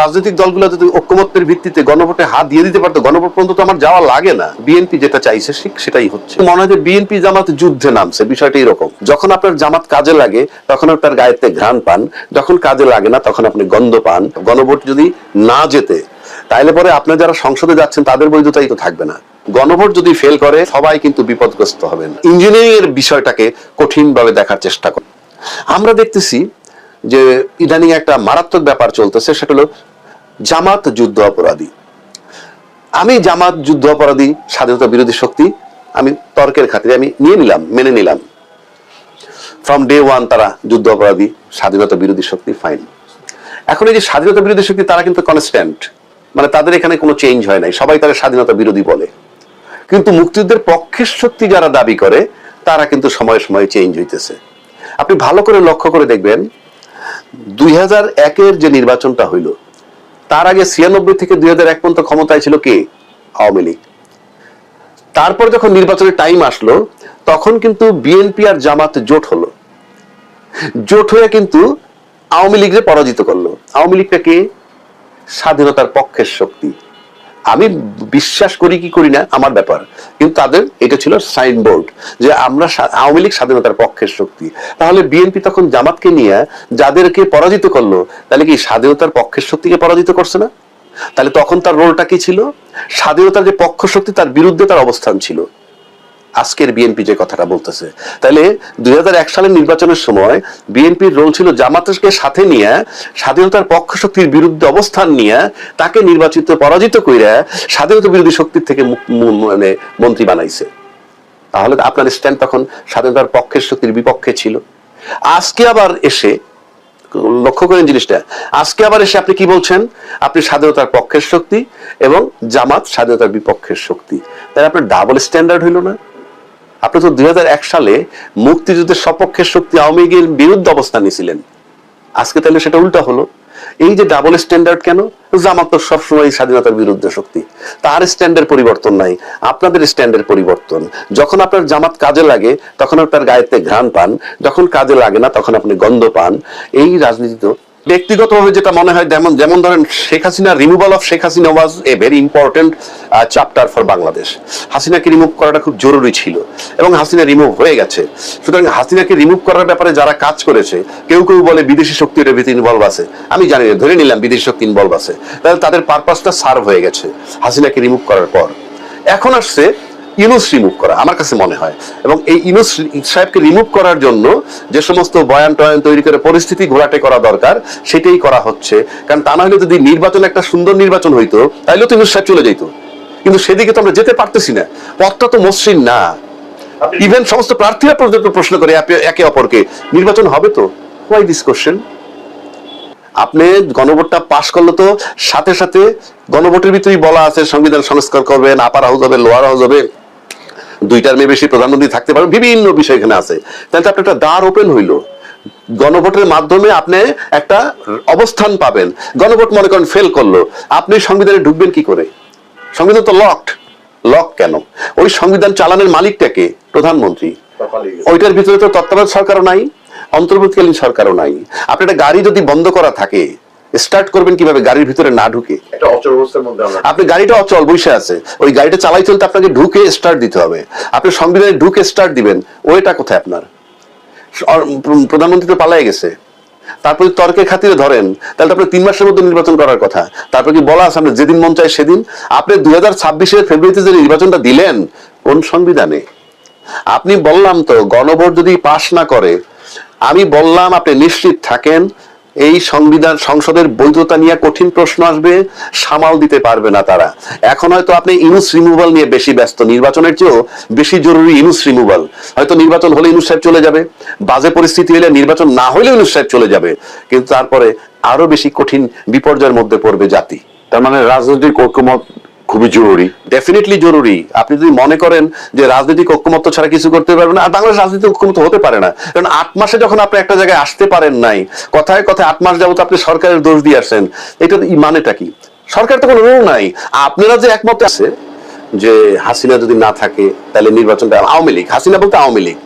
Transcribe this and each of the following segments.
রাজনৈতিক দলগুলো যদি ঐক্যমত্যের ভিত্তিতে গণভোটে হাত দিয়ে দিতে পারতো, গণভোট পর্যন্ত তো আমার যাওয়া লাগে না। বিএনপি যেটা চাইছে সেটাই হচ্ছে। মনে হয় যে বিএনপি জামাত যুদ্ধে নামছে, বিষয়টা এরকম। যখন আপনার জামাত কাজে লাগে, তখন আপনার গায়েতে ঘ্রাণ পান। যখন কাজে লাগে না, তখন আপনি গন্ধ পান। গণভোট যদি না যেতে তাইলে পরে আপনি যারা সংসদে যাচ্ছেন, তাদের বৈধতাই তো থাকবে না। গণভোট যদি ফেল করে, সবাই কিন্তু বিপদগ্রস্ত হবেন। ইঞ্জিনিয়ারিং এর বিষয়টাকে কঠিনভাবে দেখার চেষ্টা করে। আমরা দেখতেছি যে ইদানিং একটা মারাত্মক ব্যাপার চলতেছে, সেটা হলো জামাত যুদ্ধ অপরাধী। আমি জামাত যুদ্ধ অপরাধী, স্বাধীনতা বিরোধী শক্তি, আমি তর্কের খাতিরে আমি নিয়ে নিলাম, মেনে নিলাম। ফ্রম ডে ওয়ান তারা যুদ্ধ অপরাধী, স্বাধীনতা বিরোধী শক্তি ফাইন এখন এই যে স্বাধীনতা বিরোধী শক্তি, তারা কিন্তু কনস্ট্যান্ট মানে তাদের এখানে কোনো চেঞ্জ হয় নাই, সবাই তারা স্বাধীনতা বিরোধী বলে। কিন্তু মুক্তিযুদ্ধের পক্ষের শক্তি যারা দাবি করে, তারা কিন্তু সময়ে সময়ে চেঞ্জ হইতেছে। আপনি ভালো করে লক্ষ্য করে দেখবেন দুই হাজার যে নির্বাচনটা হইল, তার আগে ছিয়ানব্বই থেকে দুই হাজার এক পর্যন্ত ক্ষমতায় ছিল কে? আওয়ামী লীগ। তারপর যখন নির্বাচনের টাইম আসলো, তখন কিন্তু বিএনপি আর জামাত জোট হলো। জোট হয়ে কিন্তু আওয়ামী লীগকে পরাজিত করল। আওয়ামী লীগটা কে? স্বাধীনতার পক্ষের শক্তি। আমি বিশ্বাস করি কি করি না, আমার ব্যাপার। কিন্তু তাদের এটা ছিল সাইনবোর্ড যে আমরা আওয়ামী লীগ স্বাধীনতার পক্ষের শক্তি। তাহলে বিএনপি তখন জামাতকে নিয়ে যাদেরকে পরাজিত করল, তাহলে কি স্বাধীনতার পক্ষের শক্তিকে পরাজিত করছে না? তাহলে তখন তার রোলটা কি ছিল? স্বাধীনতার যে পক্ষ শক্তি, তার বিরুদ্ধে তার অবস্থান ছিল। আজকের বিএনপি যে কথাটা বলতেছে। তাহলে দুই হাজার এক সালের নির্বাচনের সময় বিএনপির রোল ছিল জামাতকে সাথে নিয়ে, স্বাধীনতার পক্ষ শক্তির বিরুদ্ধে অবস্থান নিয়ে তাকে নির্বাচিত, পরাজিত কইরা স্বাধীনতা বিরোধী শক্তির থেকে মানে মন্ত্রী বানাইছে। তাহলে আপনার স্ট্যান্ড তখন স্বাধীনতার পক্ষের শক্তির বিপক্ষে ছিল। আজকে আবার এসে, লক্ষ্য করেন জিনিসটা, আজকে আবার এসে আপনি কি বলছেন? আপনি স্বাধীনতার পক্ষের শক্তি এবং জামাত স্বাধীনতার বিপক্ষের শক্তি। তাই আপনার ডাবল স্ট্যান্ডার্ড হইল না? আপনি তো দুই হাজার এক সালে মুক্তিযুদ্ধের সপক্ষের শক্তি আওয়ামী লীগের বিরুদ্ধে অবস্থান নিয়েছিলেন। আজকে তাহলে সেটা উল্টা হলো। এই যে ডাবল স্ট্যান্ডার্ড কেন? জামাত তো সবসময় স্বাধীনতার বিরুদ্ধে শক্তি। তার স্ট্যান্ডের পরিবর্তন নাই, আপনাদের স্ট্যান্ডের পরিবর্তন। যখন আপনার জামাত কাজে লাগে, তখন আপনার গায়েতে ঘ্রাণ পান, যখন কাজে লাগে না, তখন আপনি গন্ধ পান। এই রাজনীতি তো ব্যক্তিগতভাবে যেটা মনে হয়, যেমন যেমন ধরেন Sheikh Hasina removal of Sheikh Hasina was a very important chapter for Bangladesh হাসিনাকে রিমুভ করাটা খুব জরুরি ছিল এবং হাসিনা রিমুভ হয়ে গেছে। সুতরাং হাসিনাকে রিমুভ করার ব্যাপারে যারা কাজ করেছে, কেউ কেউ বলে বিদেশি শক্তি এটার ভিতরে ইনভলভ আছে। আমি জানি না, ধরে নিলাম বিদেশি শক্তি ইনভলভ আছে। তাহলে তাদের পারপাসটা সার্ভ হয়ে গেছে হাসিনাকে রিমুভ করার পর। এখন আসছে ইনুস রিমুভ করা আমার কাছে মনে হয়। এবং এই ইনুস সাহেবকে রিমুভ করার জন্য যে সমস্ত বয়ান টয়ান তৈরি করে পরিস্থিতি ঘোরাটে করা দরকার সেটাই করা হচ্ছে। কারণ তা না হলে যদি নির্বাচন একটা সুন্দর নির্বাচন হইতো তাহলে তো ইনুস সাহেব চলে যেত কিন্তু সেদিকে তো আমরা যেতে পারতেছি না। পথটা তো মসৃণ না। ইভেন সমস্ত প্রার্থীরা পর্যন্ত প্রশ্ন করে একে- একে অপরকে নির্বাচন হবে তো? হোয়াই দিস কোশ্চেন আপনি গণভোটটা পাশ করলে তো সাথে সাথে গণভোটের ভিতরেই বলা আছে সংবিধান সংস্কার করবেন আপার হাউস হবে লোয়ার হাউস হবে। দুইটার মেয়ে বেশি প্রধানমন্ত্রী থাকতে পারবেন বিভিন্ন বিষয় এখানে আছে। তাহলে আপনার একটা দ্বার ওপেন হইল। গণভোটের মাধ্যমে আপনি একটা অবস্থান পাবেন। গণভোট মনে করেন ফেল করল। আপনি সংবিধানে ঢুকবেন কি করে? সংবিধান তো লকড লক কেন? ওই সংবিধান চালানোর মালিকটাকে প্রধানমন্ত্রী। ওইটার ভিতরে তো তত্ত্বাবধায়ক সরকারও নাই, অন্তর্বর্তীকালীন সরকারও নাই। আপনি একটা গাড়ি যদি বন্ধ করা থাকে স্টার্ট করবেন কীভাবে গাড়ির ভিতরে না ঢুকে? একটা অচল অবস্থার মধ্যে আমরা আপনি গাড়িটা অচল বসে আছে ওই গাড়িটা চালাই চলতে আপনাকে ঢুকে স্টার্ট দিতে হবে। আপনি সংবিধানে ঢুকে স্টার্ট দিবেন ওইটা কোথায় আপনার? প্রধানমন্ত্রী তো পালাই গেছে। তারপরে তর্কের খাতিরে ধরেন তাহলে আপনার তিন মাসের মধ্যে নির্বাচন করার কথা। তারপর কি বলা আছে আপনি যেদিন মন চায় সেদিন? আপনি দুই হাজার ছাব্বিশের ফেব্রুয়ারিতে যে নির্বাচনটা দিলেন কোন সংবিধানে? আপনি বললাম তো গণভোট যদি পাশ না করে আমি বললাম আপনি নিশ্চিত থাকেন এই সংবিধান, সংসদের বৈধতা নিয়ে কঠিন প্রশ্ন আসবে, সামাল দিতে পারবে না তারা। এখন হয়তো আপনি ইনুস রিমুভাল নিয়ে বেশি ব্যস্ত। নির্বাচনের চেয়েও বেশি জরুরি ইনুস রিমুভাল হয়তো নির্বাচন হলে ইনুস সাহেব চলে যাবে। বাজে পরিস্থিতি হলে নির্বাচন না হলেও ইনুস সাহেব চলে যাবে। কিন্তু তারপরে আরও বেশি কঠিন বিপর্যয়ের মধ্যে পড়বে জাতি। তার মানে রাজনৈতিক ঐক্যমত খুবই জরুরি ডেফিনেটলি জরুরি। আপনি যদি মনে করেন যে রাজনৈতিক ঐক্যমত্য ছাড়া কিছু করতে পারবেন আর বাংলাদেশ রাজনৈতিক ঐক্যমত্য হতে পারে না, কারণ আট মাসে যখন আপনি একটা জায়গায় আসতে পারেন নাই, কথায় কথায় আট মাস যাবত আপনি সরকারের দোষ দিয়ে আসেন, এটা মানেটা কি? সরকার তো কোনো রোল নাই। আপনারা যে একমত আছে যে হাসিনা যদি না থাকে, তাহলে নির্বাচনটা আওয়ামী লীগ, হাসিনা বলতে আওয়ামী লীগ।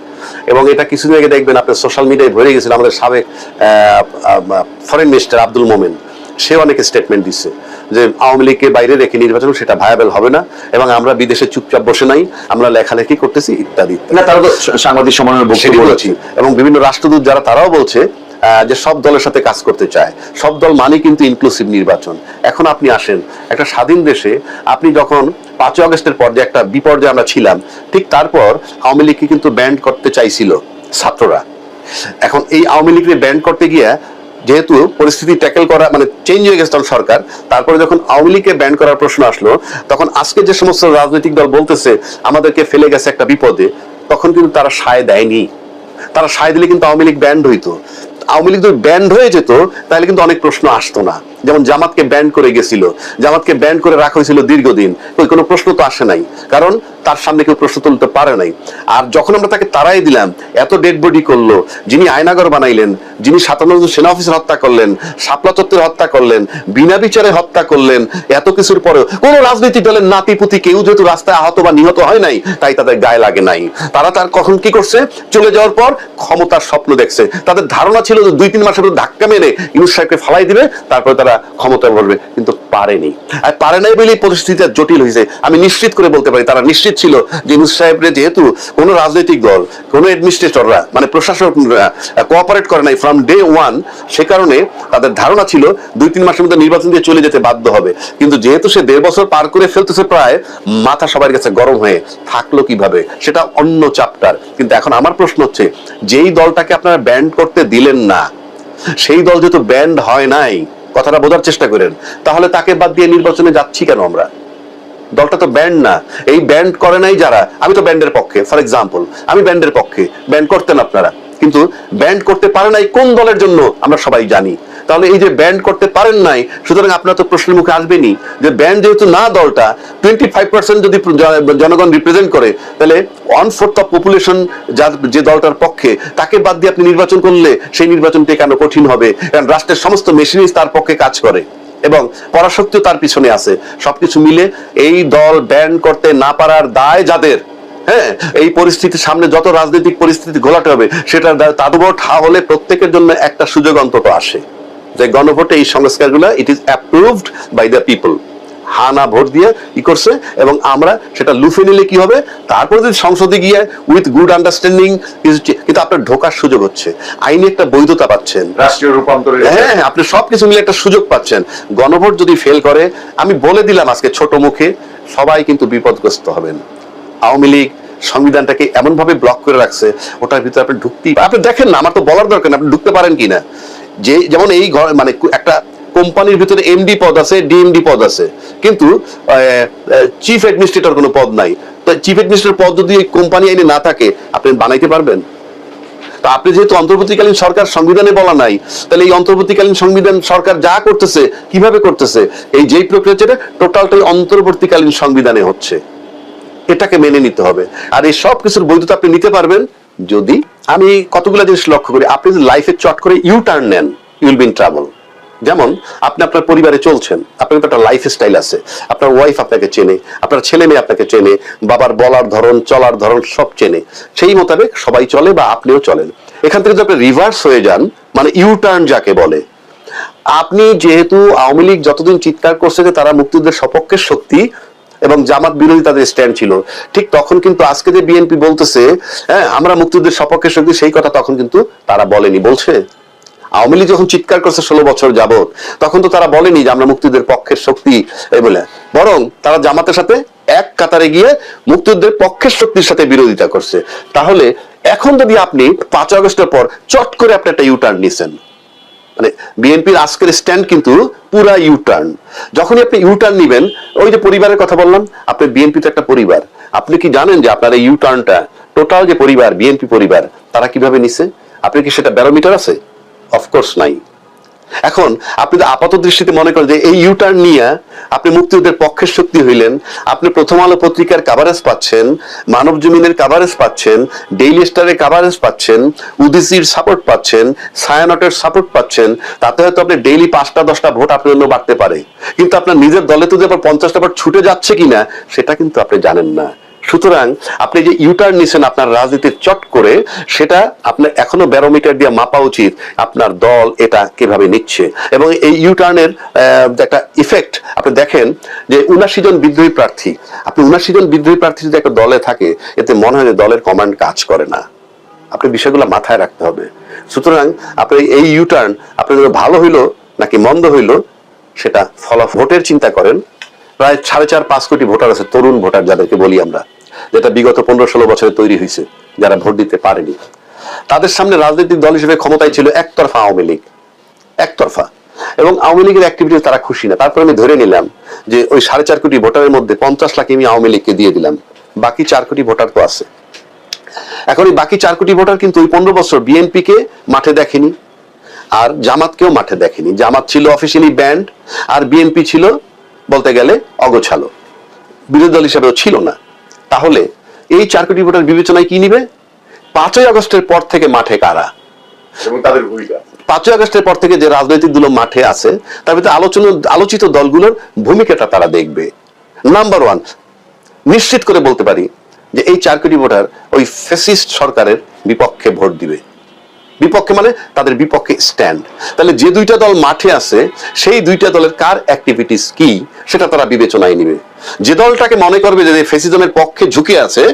এবং এটা কিছুদিন আগে দেখবেন, আপনার সোশ্যাল মিডিয়ায় ভরে গেছিল আমাদের সাবেক ফরেন মিনিস্টার আব্দুল মোমেন। সে অনেকে স্টেটমেন্ট দিচ্ছে যে আওয়ামী লীগকে বাইরে রেখে নির্বাচন সেটা ভায়াবেল হবে না এবং আমরা বিদেশে চুপচাপ বসে নাই আমরা লেখালেখি করতেছি ইত্যাদি। না তারা তো সাংবাদিক বক্তব্য বলেছি। বলেছি। এবং বিভিন্ন রাষ্ট্রদূত যারা তারাও বলছে যে সব দলের সাথে কাজ করতে চায়। সব দল মানে কিন্তু ইনক্লুসিভ নির্বাচন। এখন আপনি আসেন একটা স্বাধীন দেশে আপনি যখন পাঁচই আগস্টের পর যে একটা বিপর্যয়ে আমরা ছিলাম ঠিক তারপর আওয়ামী লীগকে কিন্তু ব্যান্ড করতে চাইছিল ছাত্ররা। এখন এই আওয়ামী লীগকে ব্যান্ড করতে গিয়ে যেহেতু পরিস্থিতি ট্যাকেল করা মানে চেঞ্জ হয়ে গেছে সরকার, তারপরে যখন আওয়ামী লীগকে ব্যান্ড করার প্রশ্ন আসলো, তখন আজকে যে সমস্ত রাজনৈতিক দল বলতেছে, আমাদেরকে ফেলে গেছে একটা বিপদে, তখন কিন্তু তারা সায় দেয়নি। তারা সায় দিলে কিন্তু আওয়ামী লীগ ব্যান্ড হইতো। আওয়ামী লীগ যদি ব্যান্ড হয়ে যেত, তাহলে কিন্তু অনেক প্রশ্ন আসতো না। যেমন জামাতকে ব্যান্ড করে গেছিল, জামাতকে ব্যান্ড করে রাখা হয়েছিল দীর্ঘদিন ওই কোনো প্রশ্ন তো আসে নাই। কারণ তার সামনে কেউ প্রশ্ন তুলতে পারে নাই। আর যখন আমরা তাকে তারাই দিলাম, এত ডেড বডি করল, যিনি আয়নাগর বানাইলেন, যিনি সাতান্ন জন সেনা অফিসার হত্যা করলেন, শাপলা চত্বরে হত্যা করলেন, বিনা বিচারে হত্যা করলেন, এত কিছুর পরেও কোনো রাজনৈতিক দলের নাতি নাতিপুতি কেউ যেহেতু রাস্তায় আহত বা নিহত হয় নাই, তাই তাদের গায়ে লাগে নাই। তারা তার কখন কি করছে? চলে যাওয়ার পর ক্ষমতার স্বপ্ন দেখছে। তাদের ধারণা ছিল যে দুই তিন মাসের ধাক্কা মেরে ইউনুস সাহেবকে ফালাই দিবে, তারপরে তারা ক্ষমতায় বসবে কিন্তু পারেনি আর পারে নাই বলেই পরিস্থিতিটা জটিল হয়েছে। আমি নিশ্চিত করে বলতে পারি, তারা নিশ্চিত ছিল যে ইউনুস সাহেবরে যেহেতু কোনো রাজনৈতিক দল, কোনো অ্যাডমিনিস্ট্রেটররা মানে প্রশাসকরা কোঅপারেট করে নাই ফ্রম ডে ওয়ান সে কারণে তাদের ধারণা ছিল দুই তিন মাসের মধ্যে নির্বাচন দিয়ে চলে যেতে বাধ্য হবে। কিন্তু যেহেতু সে দেড় বছর পার করে ফেলতেছে প্রায়, মাথা সবার কাছে গরম হয়ে থাকল কীভাবে, সেটা অন্য চ্যাপ্টার কিন্তু এখন আমার প্রশ্ন হচ্ছে, যেই দলটাকে আপনারা ব্যান্ড করতে দিলেন না, সেই দল যেহেতু ব্যান্ড হয় নাই কথাটা বোঝার চেষ্টা করেন। তাহলে তাকে বাদ দিয়ে নির্বাচনে যাচ্ছি কেন আমরা? দলটা তো ব্যান্ড না। এই ব্যান্ড করে নাই যারা, আমি তো ব্যান্ডের পক্ষে, ফর এক্সাম্পল আমি ব্যান্ডের পক্ষে। ব্যান্ড করতেন আপনারা। কিন্তু ব্যান্ড করতে পারে নাই কোন দলের জন্য, আমরা সবাই জানি। তাহলে এই যে ব্যান্ড করতে পারেন নাই, সুতরাং আপনার তো প্রশ্নের মুখে আসবেনি যে ব্যান্ড যেহেতু না দলটা টোয়েন্টি ফাইভ পার্সেন্ট যদি জনগণ রিপ্রেজেন্ট করে, তাহলে ওয়ান ফোর্থ অফ পপুলেশন যার যে দলটার পক্ষে, তাকে বাদ দিয়ে আপনি নির্বাচন করলে সেই নির্বাচনটি কেন কঠিন হবে? কারণ রাষ্ট্রের সমস্ত মেশিনারিজ তার পক্ষে কাজ করে এবং পরাশক্তিও তার পিছনে আছে। সবকিছু মিলে এই দল ব্যান করতে না পারার দায় যাদের? হ্যাঁ এই পরিস্থিতির সামনে যত রাজনৈতিক পরিস্থিতি ঘোলাতে হবে সেটা তাদুবর ঠা হলে প্রত্যেকের জন্য একটা সুযোগ অন্তত আসে। যে গণভোটে এই সংস্কারগুলো it is approved by the people হানা ভোট দিয়ে ই করছে এবং আমরা সেটা লুফে নিলে কি হবে? তারপরে যদি সংসদে গিয়ে উইথ গুড আন্ডারস্ট্যান্ডিং কিন্তু আপনার ঢোকার সুযোগ হচ্ছে। আইনি একটা বৈধতা পাচ্ছেন। রাষ্ট্রীয় হ্যাঁ হ্যাঁ, আপনি সবকিছু মিলে একটা সুযোগ পাচ্ছেন। গণভোট যদি ফেল করে আমি বলে দিলাম আজকে ছোট মুখে সবাই কিন্তু বিপদগ্রস্ত হবেন। আওয়ামী লীগ সংবিধানটাকে এমন ভাবে ব্লক করে রাখছে ওটার ভিতরে আপনি ঢুকতেই আপনি দেখেন না আমার তো বলার দরকার আপনি ঢুকতে পারেন কিনা? যে যেমন এই ঘর মানে একটা কোম্পানির ভিতরে এমডি পদ আছে ডিএমডি পদ আছে। কিন্তু চিফ অ্যাডমিনিস্ট্রেটর কোনো পদ নাই। তো চিফ অ্যাডমিনিস্ট্রেটর পদ যদি এই কোম্পানি আইনে না থাকে, আপনি বানাইতে পারবেন? তা আপনি যেহেতু অন্তর্বর্তীকালীন সরকার, সংবিধানে বলা নাই, তাহলে এই অন্তর্বর্তীকালীন সংবিধান সরকার যা করতেছে, কীভাবে করতেছে? এই যেই প্রক্রিয়া যেটা টোটালটাই অন্তর্বর্তীকালীন সংবিধানে হচ্ছে। এটাকে মেনে নিতে হবে। আর এই সব কিছুর বৈধতা আপনি নিতে পারবেন যদি আমি কতগুলো জিনিস লক্ষ্য করি? আপনি যদি লাইফে চট করে ইউ টার্ন নেন ইউল বিন ট্রাভেল যেমন, আপনি আপনার পরিবারে চলছেন, আপনার একটা লাইফ স্টাইল আছে। আপনার ওয়াইফ আপনাকে চেনে, আপনার ছেলে মেয়ে আপনাকে চেনে, বাবার বলার ধরন, চলার ধরন সব চেনে। সেই মোতাবেক সবাই চলে বা আপনিও চলেন। এখান থেকে যদি আপনি রিভার্স হয়ে যান মানে ইউ টার্ন যাকে বলে, আপনি যেহেতু আওয়ামী লীগ যতদিন চিৎকার করছে যে তারা মুক্তিযুদ্ধের সপক্ষের শক্তি এবং জামাত বিরোধী তাদের স্ট্যান্ড ছিল। ঠিক তখন কিন্তু আজকে যে বিএনপি বলতেছে হ্যাঁ আমরা মুক্তিযুদ্ধের সপক্ষের শক্তি সেই কথা তখন কিন্তু তারা বলেনি। বলছে, আওয়ামী লীগ যখন চিৎকার করছে ষোলো বছর যাবৎ, তখন তো তারা বলেনি যে আমরা মুক্তিযুদ্ধের পক্ষের শক্তি, এই বলে। বরং তারা জামাতের সাথে এক কাতারে গিয়ে মুক্তিযুদ্ধের পক্ষের শক্তির সাথে বিরোধিতা করছে। তাহলে এখন যদি আপনি পাঁচ আগস্টের পর চট করে আপনি একটা ইউটার্ন নিছেন মানে বিএনপির আজকের স্ট্যান্ড কিন্তু পুরা ইউটার্ন যখনই আপনি ইউটার্ন নিবেন, ওই যে পরিবারের কথা বললাম, আপনি বিএনপি তো একটা পরিবার। আপনি কি জানেন যে আপনার এই ইউটার্নটা টোটাল যে পরিবার বিএনপি পরিবার, তারা কীভাবে নিছে? আপনি কি সেটা ব্যারোমিটার আছে? অফকোর্স নাই। এখন আপনি তো আপাত দৃষ্টিতে মনে করেন যে এই ইউটার্ন নিয়ে আপনি মুক্তিযুদ্ধের পক্ষের শক্তি হইলেন, আপনি প্রথম আলো পত্রিকার কাভারেজ পাচ্ছেন, মানব জমিনের কাভারেজ পাচ্ছেন ডেইলি স্টারের কাভারেজ পাচ্ছেন উদিসির সাপোর্ট পাচ্ছেন সায়ানটের সাপোর্ট পাচ্ছেন, তাতে হয়তো আপনি ডেইলি পাঁচটা, দশটা ভোট আপনার জন্য বাড়তে পারে। কিন্তু আপনার নিজের দলে তো যে আবার পঞ্চাশটা ভোট ছুটে যাচ্ছে কিনা, সেটা কিন্তু আপনি জানেন না। সুতরাং আপনি যে ইউটার্ন নিছেন আপনার রাজনীতির চট করে, সেটা আপনার এখনও ব্যারোমিটার দিয়ে মাপা উচিত আপনার দল এটা কীভাবে নিচ্ছে। এবং এই ইউটার্নের একটা ইফেক্ট আপনি দেখেন যে উনাশি জন বিদ্রোহী প্রার্থী, আপনি উনাশি জন বিদ্রোহী প্রার্থী যদি একটা দলে থাকে, এতে মনে হয় যে দলের কমান্ড কাজ করে না। আপনি বিষয়গুলো মাথায় রাখতে হবে। সুতরাং আপনি এই ইউটার্ন আপনার ভালো হইল নাকি মন্দ হইল, সেটা ফলা ভোটের চিন্তা করেন। প্রায় সাড়ে চার পাঁচ কোটি ভোটার আছে, তরুণ ভোটার যাদেরকে বলি আমরা। যেটা বিগত পনেরো ষোলো বছরে তৈরি হয়েছে, যারা ভোট দিতে পারেনি। তাদের সামনে রাজনৈতিক দল হিসেবে ক্ষমতায় ছিল একতরফা আওয়ামী লীগ। একতরফা। এবং আওয়ামী লীগের অ্যাক্টিভিটি তারা খুশি না। তারপর আমি ধরে নিলাম যে ওই সাড়ে চার কোটি ভোটারের মধ্যে পঞ্চাশ লাখ আমি আওয়ামী লীগকে দিয়ে দিলাম। বাকি চার কোটি ভোটার তো আছে। এখন এই বাকি চার কোটি ভোটার কিন্তু ওই পনেরো বছর বিএনপি কে মাঠে দেখেনি, আর জামাতকেও মাঠে দেখেনি। জামাত ছিল অফিসিয়ালি ব্যান্ড আর বিএনপি ছিল বলতে গেলে অগোছালো। বিরোধী দল হিসাবেও ছিল না। তাহলে এই চার কোটি ভোটার বিবেচনায় কি নিবে? পাঁচই আগস্টের পর থেকে মাঠে কারা? এবং তাদের ভূমিকা? পাঁচই আগস্টের পর থেকে যে রাজনৈতিক দল মাঠে আছে তার ভিতরে আলোচনা আলোচিত দলগুলোর ভূমিকাটা তারা দেখবে। নাম্বার ওয়ান নিশ্চিত করে বলতে পারি যে এই চার কোটি ভোটার ওই ফেসিস্ট সরকারের বিপক্ষে ভোট দিবে। বিপক্ষে মানে তাদের বিপক্ষে স্ট্যান্ড তাহলে যে দুইটা দল মাঠে আছে, সেই দুইটা দলের কার অ্যাক্টিভিটিস কি, সেটা তারা বিবেচনায় নিবে। যে দলটাকে মনে করবে যে ফেসিজমের পক্ষে ঝুঁকে আছে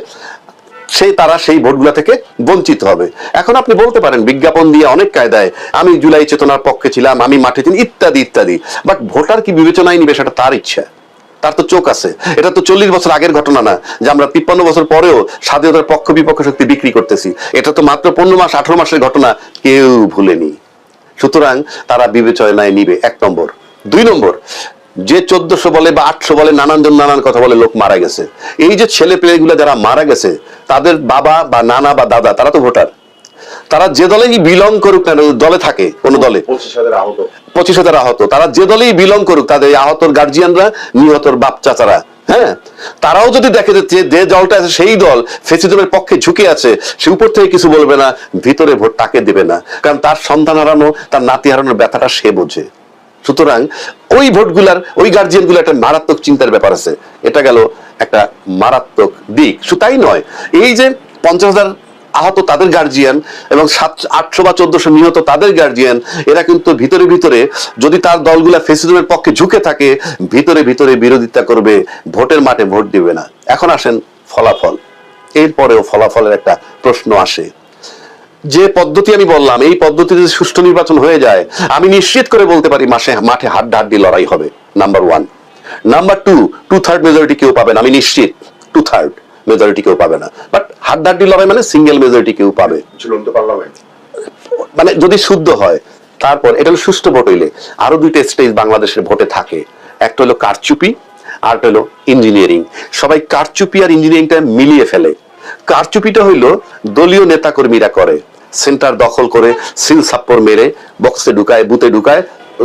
সেই তারা সেই ভোটগুলা থেকে বঞ্চিত হবে। এখন আপনি বলতে পারেন, বিজ্ঞাপন দিয়ে অনেক কায়দায়, আমি জুলাই চেতনার পক্ষে ছিলাম, আমি মাঠে ছিলাম, ইত্যাদি ইত্যাদি। বাট ভোটার কি বিবেচনায় নিবে, সেটা তার ইচ্ছা। তার তো চোখ আছে। এটা তো চল্লিশ বছর আগের ঘটনা না, যে আমরা তিপ্পান্ন বছর পরেও স্বাধীনতার পক্ষ বিপক্ষ শক্তি বিক্রি করতেছি। এটা তো মাত্র পনেরো মাস, আঠারো মাসের ঘটনা, কেউ ভুলেনি। সুতরাং তারা বিবেচনায় নিবে। এক নম্বর। দুই নম্বর, যে চোদ্দশো বলে বা আটশো বলে নানান জন নানান কথা বলে লোক মারা গেছে। এই যে ছেলে পেলেগুলো যারা মারা গেছে, তাদের বাবা বা নানা বা দাদা, তারা তো ভোটার। তারা যে দলেই বিলং করুক না দলে থাকে কোন দলে। পঁচিশ হাজার আহত। তারা যে দলেই বিলং করুক তাদের আহতর গার্জিয়ানরা নিহতর বাপ চাচারা হ্যাঁ? তারাও যদি দেখে যে যে- দলটা আছে সেই দল ফেসিজমের পক্ষে ঝুঁকে আছে সে উপর থেকে কিছু বলবে না ভিতরে ভোট তাকে দেবে না। কারণ তার সন্তান হারানো তার নাতি হারানোর ব্যথাটা সে বোঝে। সুতরাং ওই ভোটগুলার ওই গার্জিয়ানগুলো একটা মারাত্মক চিন্তার ব্যাপার আছে। এটা গেল একটা মারাত্মক দিক। শুধু তাই নয়। এই যে পঞ্চাশ হাজার আহত তাদের গার্জিয়ান এবং সাত, আটশো বা চোদ্দশো নিহত তাদের গার্জিয়ান এরা কিন্তু ভিতরে ভিতরে যদি তার দলগুলা ফেসিজমের পক্ষে ঝুঁকে থাকে, ভিতরে ভিতরে বিরোধিতা করবে, ভোটের মাঠে ভোট দিবে না। এখন আসেন ফলাফল। এরপরেও ফলাফলের একটা প্রশ্ন আসে। যে পদ্ধতি আমি বললাম, এই পদ্ধতিতে সুষ্ঠু নির্বাচন হয়ে যায়, আমি নিশ্চিত করে বলতে পারি মাসে, মাঠে হাড্ডাহাড্ডি লড়াই হবে। Number one number two two third majority কেউ পাবেন আমি নিশ্চিত। টু থার্ড মেজরিটি কেউ পাবে না। বাট হাড্ডাহাড্ডি লড়াই মানে সিঙ্গেল মেজরিটি কেউ পাবে। ঝুলন্ত পার্লামেন্ট মানে যদি শুদ্ধ হয় তারপর এটা হলো সুষ্ঠু ভোট হইলে আরও দুইটা স্টেজ বাংলাদেশের ভোটে থাকে। একটা হলো কারচুপি আর একটা হলো ইঞ্জিনিয়ারিং সবাই কারচুপি আর ইঞ্জিনিয়ারিংটা মিলিয়ে ফেলে। কারচুপিটা হইল দলীয় নেতাকর্মীরা করে। সেন্টার দখল করে সিল সাপ্পর মেরে বক্সে ঢুকায় বুথে ঢুকায়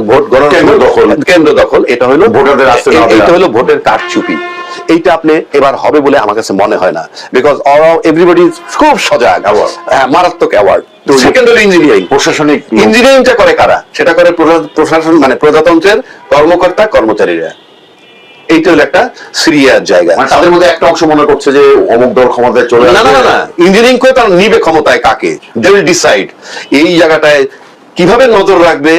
ভোট গণনা কেন্দ্র দখল। কেন্দ্র দখল। এটা হলো ভোটারদের দেয়া। হলো ভোটের কারচুপি। এইটা আপনি এবার হবে বলে আমার কাছে মনে হয় না। বিকজ এভরিবডি খুব সজাগ। হ্যাঁ, মারাত্মক অ্যাওয়ার্ড সেকেন্ড হলো ইঞ্জিনিয়ারিং প্রশাসনিক ইঞ্জিনিয়ারিংটা করে কারা? সেটা করে প্রশাসন মানে প্রজাতন্ত্রের কর্মকর্তা কর্মচারীরা। এইটা হলো একটা সিরিয়াস জায়গা। মানে তাদের মধ্যে একটা অংশ মনে করছে যে অমুক দল ক্ষমতায় চলে না না না না। ইঞ্জিনিয়ারিং করে তারা নিবে ক্ষমতায় কাকে? দে উইল ডিসাইড এই জায়গাটায় কীভাবে নজর রাখবে?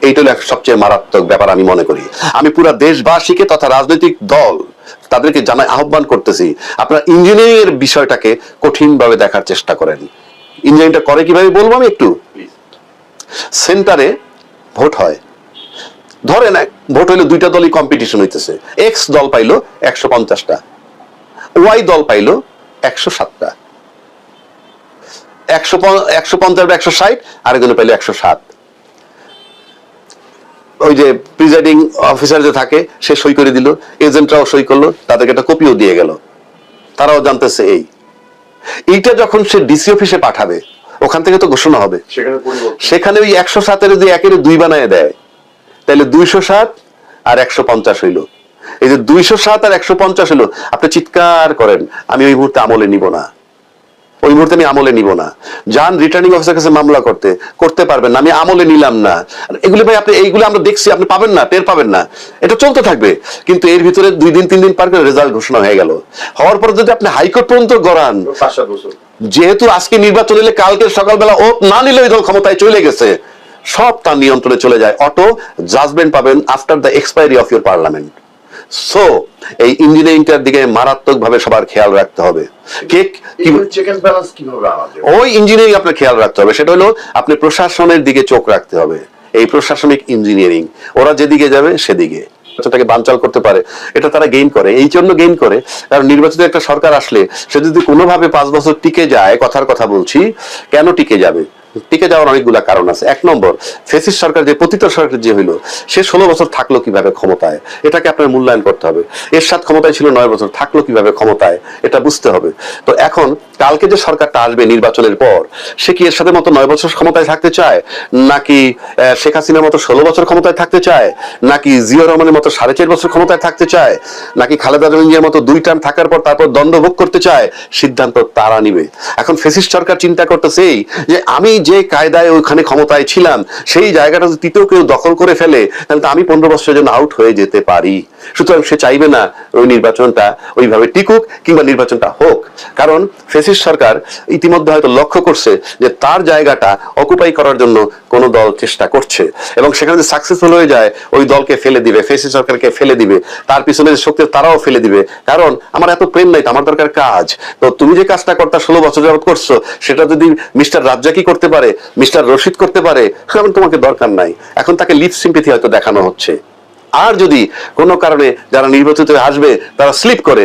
এইটা হলো সবচেয়ে মারাত্মক ব্যাপার আমি মনে করি। আমি পুরো দেশবাসীকে তথা রাজনৈতিক দল তাদেরকে জানাই আহ্বান করতেছি, আপনারা ইঞ্জিনিয়ারিং এর বিষয়টাকে কঠিনভাবে দেখার চেষ্টা করেন। ইঞ্জিনিয়ারিংটা করে কীভাবে বলব আমি একটু? সেন্টারে ভোট হয়। ধরেন এক- ভোট হইল দুইটা দলই কম্পিটিশন হইতেছে। এক্স দল পাইলো একশো পঞ্চাশটা। ওয়াই দল পাইলো একশো সাতটা একশো একশো পঞ্চাশ বা একশো ষাট, আরেকজনে পাইলো একশো সাত ওই যে প্রিজাইডিং অফিসার যে থাকে সে সই করে দিল। এজেন্টরাও সই করল তাদেরকে একটা কপিও দিয়ে গেল। তারাও জানতেছে এই। এইটা যখন সে ডিসি অফিসে পাঠাবে ওখান থেকে তো ঘোষণা হবে। সেখানে ওই একশো সাতের যদি একের দুই বানায় দেয় তাহলে দুইশো সাত আর একশো পঞ্চাশ হইল। এই যে দুইশো সাত আর একশো পঞ্চাশ হইল আপনি চিৎকার করেন আমি ওই মুহূর্তে আমলে নিব না। ওই মুহূর্তে আমি আমলে নিব না। যান রিটার্নিং অফিসার কাছে মামলা করতে করতে পারবেন না আমি আমলে নিলাম না। এগুলি ভাই আপনি এইগুলো আমরা দেখছি আপনি পাবেন না টের পাবেন না। এটা চলতে থাকবে। কিন্তু এর ভিতরে দুই দিন তিন দিন পার করে রেজাল্ট ঘোষণা হয়ে গেল। হওয়ার পর যদি আপনি হাইকোর্ট পর্যন্ত গড়ান যেহেতু আজকে নির্বাচন এলে কালকে সকালবেলা ও না নিলে ওই দল ক্ষমতায় চলে গেছে সব তার নিয়ন্ত্রণে চলে যায়। অটো জাজমেন্ট পাবেন after the expiry of your parliament so এই ইঞ্জিনিয়ারিংটার দিকে মারাত্মকভাবে সবার খেয়াল রাখতে হবে। কে ওই ইঞ্জিনিয়ারিং আপনার খেয়াল রাখতে হবে। সেটা হলো আপনি প্রশাসনের দিকে চোখ রাখতে হবে। এই প্রশাসনিক ইঞ্জিনিয়ারিং ওরা যেদিকে যাবে সেদিকে। সেটাকে বানচাল করতে পারে। এটা তারা গেইন করে। এই জন্য গেইন করে। কারণ নির্বাচিত একটা সরকার আসলে সে যদি কোনোভাবে পাঁচ বছর টিকে যায় কথার কথা বলছি কেন টিকে যাবে? টিকে যাওয়ার অনেকগুলা কারণ আছে। এক নম্বর, ফেসিস সরকার যে, পতিত সরকার যে হইল, সে ষোলো বছর থাকল কীভাবে ক্ষমতায়? এটাকে আপনার মূল্যায়ন করতে হবে। এর সাথে ক্ষমতায় ছিল নয় বছর, থাকল কীভাবে ক্ষমতায়? এটা বুঝতে হবে। তো এখন, কালকে যে সরকারটা আসবে নির্বাচনের পর, সে কি এর সাথে মতো নয় বছর ক্ষমতায় থাকতে চায়? নাকি শেখ হাসিনার মতো ষোলো বছর ক্ষমতায় থাকতে চায়? নাকি জিয়া রহমানের মতো সাড়ে চার বছর ক্ষমতায় থাকতে চায়? নাকি খালেদা জিয়ার মতো দুই টার্ম থাকার পর তারপর দণ্ড ভোগ করতে চায়? সিদ্ধান্ত তারা নিবে। এখন ফেসিস সরকার চিন্তা করতেছে এই যে, আমি যে কায়দায় ওইখানে ক্ষমতায় ছিলাম, সেই জায়গাটা যদি তৃতীয় কেউ দখল করে ফেলে, তাহলে তো আমি পনেরো বছরের জন্য আউট হয়ে যেতে পারি। সুতরাং সে চাইবে না ওই নির্বাচনটা ওইভাবে টিকুক কিংবা নির্বাচনটা হোক। কারণ ফেসিস্ট সরকার ইতিমধ্যে হয়তো লক্ষ্য করছে যে তার জায়গাটা অকুপাই করার জন্য কোন দল চেষ্টা করছে এবং সেখানে যদি সাকসেসফুল হয়ে যায়, ওই দলকে ফেলে দিবে ফেসিস্ট সরকারকে ফেলে দিবে, তার পিছনে যে শক্তি তারাও ফেলে দিবে। কারণ আমার এত প্রেম নাই, তো আমার দরকার কাজ। তো তুমি যে কাজটা করতে, ষোলো বছর যাবত করছ, সেটা যদি মিস্টার রাজ্জাকি করতে পারে, মিস্টার রশিদ করতে পারে এখন তোমাকে দরকার নাই। এখন তাকে লিপ সিম্পিথি হয়তো দেখানো হচ্ছে। আর যদি কোনো কারণে যারা নির্বাচিত আসবে তারা স্লিপ করে।